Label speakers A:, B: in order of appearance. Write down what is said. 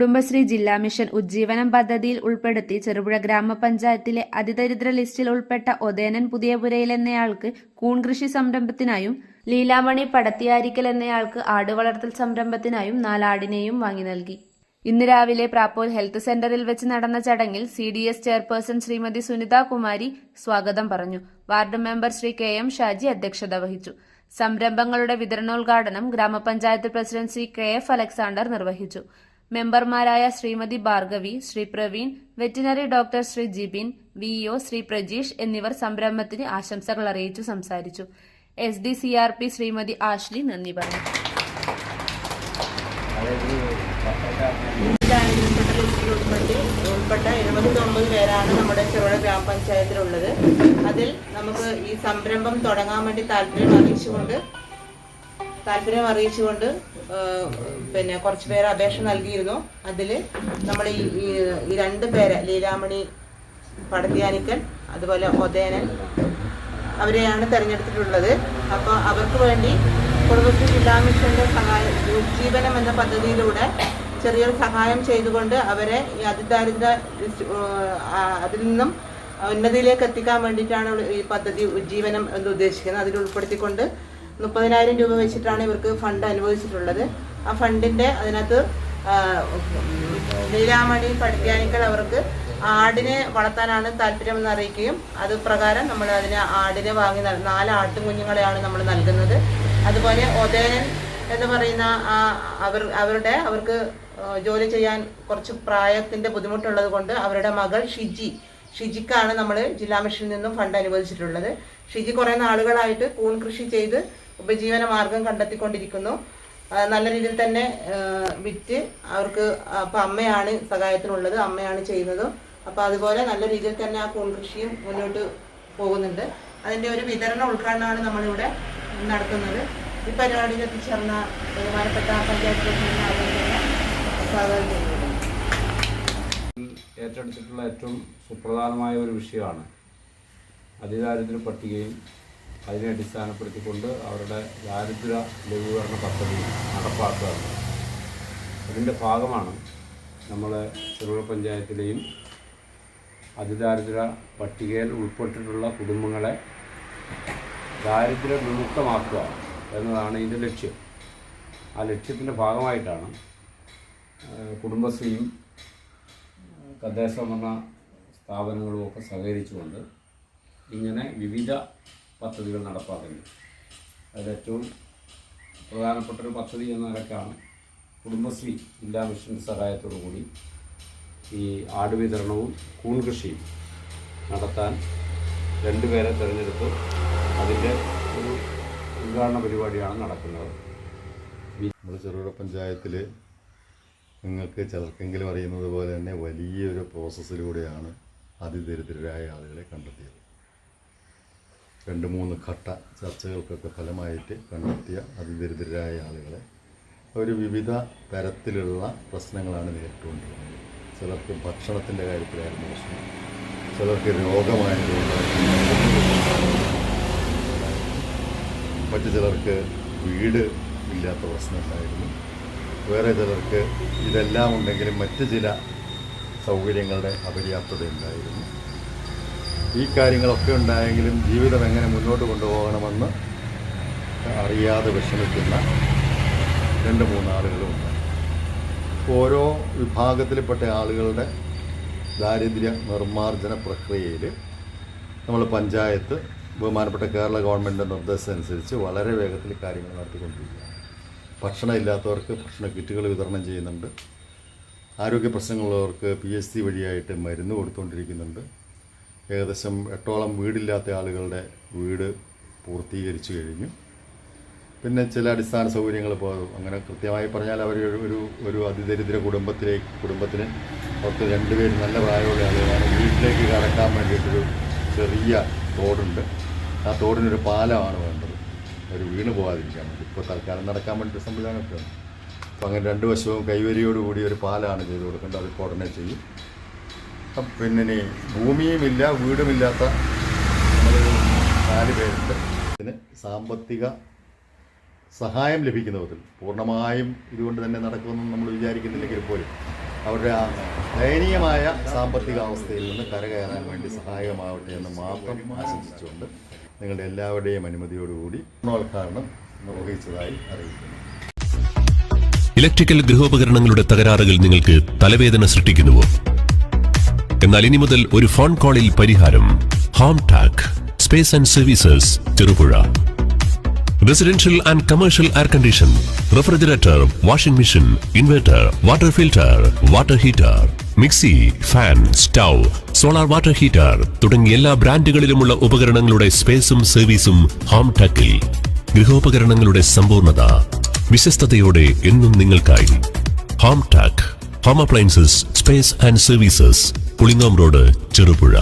A: കുടുംബശ്രീ ജില്ലാ മിഷൻ ഉജ്ജീവനം പദ്ധതിയിൽ ഉൾപ്പെടുത്തി ചെറുപുഴ ഗ്രാമപഞ്ചായത്തിലെ അതിദരിദ്ര ലിസ്റ്റിൽ ഉൾപ്പെട്ട ഒതേനൻ പുതിയപുരയിൽ എന്നയാൾക്ക് കൂൺ കൃഷി സംരംഭത്തിനായും ലീലാമണി പടത്തിയാരിക്കൽ എന്നയാൾക്ക് ആട് വളർത്തൽ സംരംഭത്തിനായും നാലാടിനെയും വാങ്ങി നൽകി. ഇന്ന് രാവിലെ പ്രാപ്പോൽ ഹെൽത്ത് സെന്ററിൽ വെച്ച് നടന്ന ചടങ്ങിൽ C D S chairperson Shrimati Sunitha Kumari സ്വാഗതം പറഞ്ഞു. Ward member Shri K M Shaji അധ്യക്ഷത വഹിച്ചു. സംരംഭങ്ങളുടെ വിതരണോദ്ഘാടനം ഗ്രാമപഞ്ചായത്ത് president Shri K F Alexander നിർവഹിച്ചു. മെമ്പർമാരായ Shrimati Bhargavi Shri Praveen veterinary doctor Shri Jibin V Shri Prajeesh എന്നിവർ സംരംഭത്തിന് ആശംസകൾ അറിയിച്ചു സംസാരിച്ചു. S D C R P Shrimati Ashley നന്ദി പറഞ്ഞു.
B: ഉൾപ്പെട്ട് എഴുപത്തൊമ്പത് പേരാണ് നമ്മുടെ ചെറുപുഴ ഗ്രാമപഞ്ചായത്തിലുള്ളത്. അതിൽ നമുക്ക് ഈ സംരംഭം തുടങ്ങാൻ വേണ്ടി താല്പര്യം അറിയിച്ചുകൊണ്ട് താല്പര്യം അറിയിച്ചുകൊണ്ട് പിന്നെ കുറച്ച് പേര് അപേക്ഷ നൽകിയിരുന്നു. അതിൽ നമ്മൾ ഈ ഈ- രണ്ട് പേരെ ലീലാമണി പടത്തിയാനിക്കൻ അതുപോലെ ഒതേനൻ അവരെയാണ് തിരഞ്ഞെടുത്തിട്ടുള്ളത്. അപ്പോൾ അവർക്ക് വേണ്ടി കുടുംബശ്രീ ജില്ലാ മിഷന്റെ സഹായം ഉജ്ജീവനം എന്ന പദ്ധതിയിലൂടെ ചെറിയൊരു സഹായം ചെയ്തുകൊണ്ട് അവരെ ഈ അതിദാരിദ്ര്യ അതിൽ നിന്നും ഉന്നതിയിലേക്ക് എത്തിക്കാൻ വേണ്ടിയിട്ടാണ് ഈ പദ്ധതി ഉജ്ജീവനം എന്ന് ഉദ്ദേശിക്കുന്നത്. അതിൽ ഉൾപ്പെടുത്തിക്കൊണ്ട് മുപ്പതിനായിരം രൂപ വെച്ചിട്ടാണ് ഇവർക്ക് ഫണ്ട് അനുവദിച്ചിട്ടുള്ളത്. ആ ഫണ്ടിന്റെ അതിനകത്ത് ലീലാമണി പഠിക്കാനിക്കൽ അവർക്ക് ആടിനെ വളർത്താനാണ് താല്പര്യമെന്ന് അറിയിക്കുകയും അത് പ്രകാരം നമ്മൾ അതിന് ആടിനെ വാങ്ങി നാല് ആട്ടും കുഞ്ഞുങ്ങളെയാണ് നമ്മൾ നൽകുന്നത്. അതുപോലെ ഒതേനൻ എന്ന് പറയുന്ന ആ അവർ അവരുടെ അവർക്ക് ജോലി ചെയ്യാൻ കുറച്ച് പ്രായത്തിന്റെ ബുദ്ധിമുട്ടുള്ളത് കൊണ്ട് അവരുടെ മകൾ ഷിജി ഷിജിക്കാണ് നമ്മൾ ജില്ലാ മിഷനിൽ നിന്നും ഫണ്ട് അനുവദിച്ചിട്ടുള്ളത്. ഷിജി കുറേ നാളുകളായിട്ട് കൂൺ കൃഷി ചെയ്ത് ഉപജീവന മാർഗം കണ്ടെത്തിക്കൊണ്ടിരിക്കുന്നു നല്ല രീതിയിൽ തന്നെ വിറ്റ് അവർക്ക് അപ്പം അമ്മയാണ് സഹായത്തിനുള്ളത് അമ്മയാണ് ചെയ്യുന്നത്. അപ്പം അതുപോലെ നല്ല രീതിയിൽ തന്നെ ആ കൂൺ കൃഷിയും മുന്നോട്ട് പോകുന്നുണ്ട്. അതിന്റെ ഒരു വിതരണ ഉദ്ഘാടനമാണ് നമ്മളിവിടെ നടത്തുന്നത്. ഈ പരിപാടിയിൽ എത്തിച്ചേർന്ന ബഹുമാനപ്പെട്ട പഞ്ചായത്ത് പ്രസിഡന്റ്
C: ഏറ്റെടുത്തിട്ടുള്ള ഏറ്റവും സുപ്രധാനമായ ഒരു വിഷയമാണ്. അതിദാരിദ്ര്യ പട്ടികയും അതിനെ അടിസ്ഥാനപ്പെടുത്തിക്കൊണ്ട് അവരുടെ ദാരിദ്ര്യ ലഘൂകരണ പദ്ധതി നടപ്പാക്കുക. അതിന്റെ ഭാഗമാണ് നമ്മൾ ചെറുപുഴ പഞ്ചായത്തിലെയും അതിദാരിദ്ര്യ പട്ടികയിൽ ഉൾപ്പെട്ടിട്ടുള്ള കുടുംബങ്ങളെ ദാരിദ്ര്യ വിമുക്തമാക്കുക എന്നതാണ് ഇതിന്റെ ലക്ഷ്യം. ആ ലക്ഷ്യത്തിന്റെ ഭാഗമായിട്ടാണ് കുടുംബശ്രീയും തദ്ദേശ ഭരണ സ്ഥാപനങ്ങളുമൊക്കെ സഹകരിച്ചുകൊണ്ട് ഇങ്ങനെ വിവിധ പദ്ധതികൾ നടപ്പാക്കുന്നത് അതിലേറ്റവും പ്രധാനപ്പെട്ട ഒരു പദ്ധതി എന്ന നിലക്കാണ് കുടുംബശ്രീ ജില്ലാ മിഷൻ സഹായത്തോടു കൂടി ഈ ആട് വിതരണവും കൂൺ കൃഷിയും നടത്താൻ രണ്ടുപേരെ തിരഞ്ഞെടുത്ത് അതിന്റെ ഒരു ഉദ്ഘാടന പരിപാടിയാണ് നടക്കുന്നത്.
D: നമ്മുടെ ചെറുകിട പഞ്ചായത്തിൽ നിങ്ങൾക്ക് ചിലർക്കെങ്കിലും അറിയുന്നത് പോലെ തന്നെ വലിയൊരു പ്രോസസ്സിലൂടെയാണ് അതിദരിദ്രരായ ആളുകളെ കണ്ടെത്തിയത്. രണ്ട് മൂന്ന് ഘട്ട ചർച്ചകൾക്കൊക്കെ ഫലമായിട്ട് കണ്ടെത്തിയ അതിദരിദ്രരായ ആളുകളെ അവർ വിവിധ തരത്തിലുള്ള പ്രശ്നങ്ങളാണ് നേരിട്ടുകൊണ്ടിരുന്നത്. ചിലർക്ക് ഭക്ഷണത്തിന്റെ കാര്യത്തിലായിരുന്നു പ്രശ്നം. ചിലർക്ക് രോഗമായിരുന്നു മറ്റു ചിലർക്ക് വീട് ഇല്ലാത്ത പ്രശ്നമുണ്ടായിരുന്നു. വേറെ ചിലർക്ക് ഇതെല്ലാം ഉണ്ടെങ്കിലും മറ്റ് ചില സൗകര്യങ്ങളുടെ അപര്യാപ്തത ഉണ്ടായിരുന്നു ഈ കാര്യങ്ങളൊക്കെ ഉണ്ടായെങ്കിലും ജീവിതം എങ്ങനെ മുന്നോട്ട് കൊണ്ടുപോകണമെന്ന് അറിയാതെ വിഷമിക്കുന്ന രണ്ട് മൂന്നാളുകളുമുണ്ട് ഓരോ വിഭാഗത്തിൽപ്പെട്ട ആളുകളുടെ ദാരിദ്ര്യ നിർമ്മാർജന പ്രക്രിയയിൽ നമ്മൾ പഞ്ചായത്ത് ബഹുമാനപ്പെട്ട കേരള ഗവൺമെന്റ് നിർദ്ദേശം അനുസരിച്ച് വളരെ വേഗത്തിൽ കാര്യങ്ങൾ നടത്തിക്കൊണ്ടിരിക്കുകയാണ്. ഭക്ഷണം ഇല്ലാത്തവർക്ക് ഭക്ഷണ കിറ്റുകൾ വിതരണം ചെയ്യുന്നുണ്ട്. ആരോഗ്യ പ്രശ്നങ്ങളുള്ളവർക്ക് പി എസ് സി വഴിയായിട്ട് മരുന്ന് കൊടുത്തുകൊണ്ടിരിക്കുന്നുണ്ട്. ഏകദേശം എട്ടോളം വീടില്ലാത്ത ആളുകളുടെ വീട് പൂർത്തീകരിച്ചു കഴിഞ്ഞു. പിന്നെ ചില അടിസ്ഥാന സൗകര്യങ്ങൾ ഇപ്പോൾ അങ്ങനെ കൃത്യമായി പറഞ്ഞാൽ അവർ ഒരു ഒരു അതിദരിദ്ര കുടുംബത്തിലേക്ക് കുടുംബത്തിന് അവർക്ക് രണ്ടുപേരും നല്ല പ്രായമുള്ള ആളുകളാണ്. വീട്ടിലേക്ക് കടക്കാൻ വേണ്ടിയിട്ടൊരു ചെറിയ തോടുണ്ട്. ആ തോടിനൊരു പാലമാണ് വേണ്ടത്. ഒരു വീണ് പോകാതിരിക്കാൻ വേണ്ടി. ഇപ്പോൾ തൽക്കാലം നടക്കാൻ വേണ്ടി സംവിധാനമൊക്കെ ഉണ്ട്. അപ്പോൾ അങ്ങനെ രണ്ട് വശവും കൈവരിയോടുകൂടി ഒരു പാലാണ് ചെയ്ത് കൊടുക്കേണ്ടത്. അത് ഉടനെ ചെയ്യും. പിന്നെ ഭൂമിയുമില്ല വീടുമില്ലാത്ത നാല് പേരുണ്ട്. ഇതിന് സാമ്പത്തിക സഹായം ലഭിക്കുന്ന വിധത്തിൽ പൂർണമായും ഇതുകൊണ്ട് തന്നെ നടക്കുമെന്ന് നമ്മൾ വിചാരിക്കുന്നില്ലെങ്കിൽ പോലും അവരുടെ ആ ദയനീയമായ സാമ്പത്തിക അവസ്ഥയിൽ നിന്ന് കരകയറാൻ വേണ്ടി സഹായകമാവട്ടെ എന്ന് മാത്രം ആശംസിച്ചുകൊണ്ട് നിങ്ങളുടെ എല്ലാവരുടെയും അനുമതിയോടുകൂടി പൂർണോദ്ഘാടനം നിർവഹിച്ചതായി അറിയിക്കുന്നു.
E: ഇലക്ട്രിക്കൽ ഗൃഹോപകരണങ്ങളുടെ തകരാറുകൾ നിങ്ങൾക്ക് തലവേദന സൃഷ്ടിക്കുന്നുവോ? എന്നാൽ ഇനി മുതൽ ഒരു ഫോൺ കോളിൽ പരിഹാരം. Home tac space and services Cherupuzha residential and commercial air condition refrigerator washing machine inverter water filter water heater mixie fan stove solar water heater തുടങ്ങിയ എല്ലാ ബ്രാൻഡുകളിലുമുള്ള ഉപകരണങ്ങളുടെ സ്പേസും സർവീസും ഹോം ടാക്കിൽ ഗൃഹോപകരണങ്ങളുടെ സമ്പൂർണത വിശ്വസ്തയോടെ എന്നും നിങ്ങൾക്കായി. Home tac home appliances space and services Pulingome road Cherupuzha